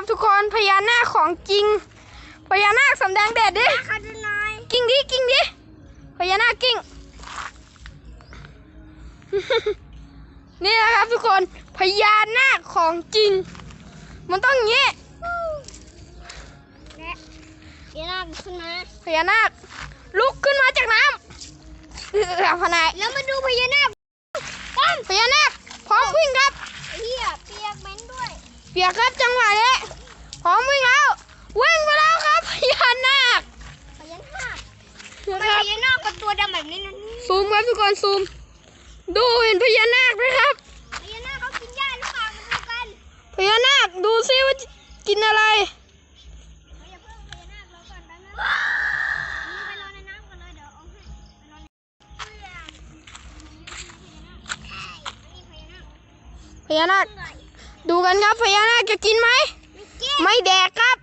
ครับทุกคนพญานาคของจริงพญานาคสำแดงเดชดิเขาจะน้อยกิ้งดิกิ้งดิพญานาคกิ้งนี่นะครับทุกคนพญานาคของจริง มันต้องอย่างนี้และเดี๋ยวเราขึ้นมาพญานาคลุกขึ้นมาจากน้ำเอือพนายแล้วมาดูพญานาคพญานาคพร้อมวิ่งครับ เฮียเปียกเหม็นด้วย เปียกครับจังหวะนี้พร้อมวิ่งแล้ววิ่งไปแล้วครับพญานาคพญานาคนะพครับญานาคกับตัวดำแบบนี้นะซูมครับทุกคนซูม ดูเห็นพญานาคไหมครับพญานาคเขากินหญ้าหรือเปล่ามาดูกันพญานาคดูซิว่าจะกินอะไรเฮ้ยอย่าเพิ่งพญานาค ดูกันครับพญานาคจะกินไหม ไม่แดกครับ